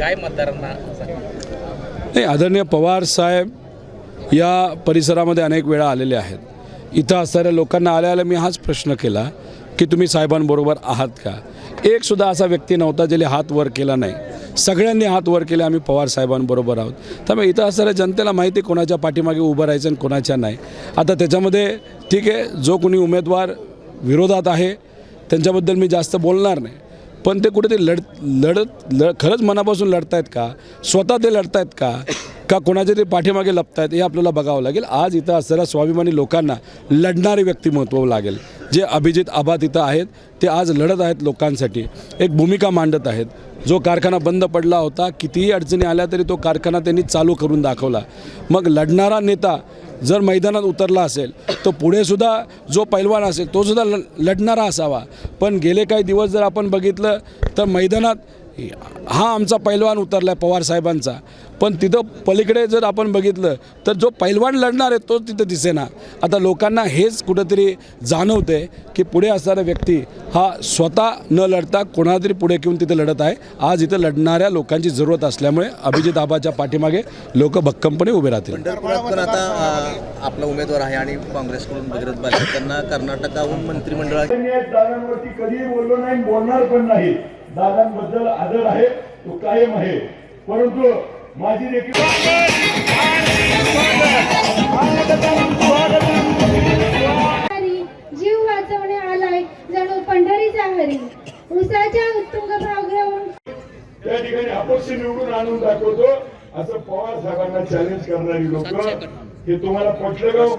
काय मतदारांना नाही आदरणीय पवार साहेब या परिसरामध्ये अनेक वेळा आलेले आहेत. इथं असणाऱ्या लोकांना आल्या आल्या मी हाच प्रश्न केला की तुम्ही साहेबांबरोबर आहात का? एक सुद्धा असा व्यक्ती नव्हता ज्याने हात वर केला नाही. सगळ्यांनी हात वर केले आम्ही पवार साहेबांबरोबर आहोत. त्यामुळे इथं असणाऱ्या जनतेला माहिती कोणाच्या पाठीमागे उभं राहायचं आणि कोणाच्या नाही. आता त्याच्यामध्ये ठीक आहे जो कोणी उमेदवार विरोधात आहे त्यांच्याबद्दल मी जास्त बोलणार नाही. पण ते कुठेतरी लढ लढत लढ खरंच मनापासून लढतायत का? स्वतः ते लढतायत का? का कोणाच्या तरी पाठीमागे लपतायत हे आपल्याला बघावं लागेल. आज इथं असलेल्या स्वाभिमानी लोकांना लढणारे व्यक्तिमत्व लागेल. जे अभिजित आबा तिथं आहेत ते आज लढत आहेत लोकांसाठी. एक भूमिका मांडत आहेत. जो कारखाना बंद पडला होता कितीही अडचणी आल्या तरी तो कारखाना त्यांनी चालू करून दाखवला. मग लढणारा नेता जर मैदानात उतरला असेल तर पुढेसुद्धा जो पैलवान असेल तोसुद्धा ल लढणारा असावा. पण गेले काही दिवस जर आपण बघितलं तर मैदानात हा आमचा पैलवान उतरला आहे पवार साहेबांचा. पण तिथं पलीकडे जर आपण बघितलं तर जो पैलवान लढणार आहे तोच तिथं दिसेना. आता लोकांना हेच कुठंतरी जाणवते की पुढे असणारा व्यक्ती हा स्वतः न लढता कोणाला तरी पुढे घेऊन तिथं लढत आहे. आज इथं लढणाऱ्या लोकांची जरूरत असल्यामुळे अभिजित आबाच्या पाठीमागे लोक भक्कमपणे उभे राहतील. पण आता आपला उमेदवार आहे आणि काँग्रेसकडून भगीरथ त्यांना कर्नाटकाहून मंत्रिमंडळात कधीही बोललो नाही बोलणार पण नाही. दादांबद्दल आदर आहे तो कायम आहे. परंतु माझी देखील जीव वाचवणे आलाय जणू पंढरीचा हरी उसाच्या उत्तुंग भागावरून त्या ठिकाणी अपक्ष निवडून आणून दाखवतो. असं पवार साहेबांना चॅलेंज करणारी लोक हे तुम्हाला पटलं का हो?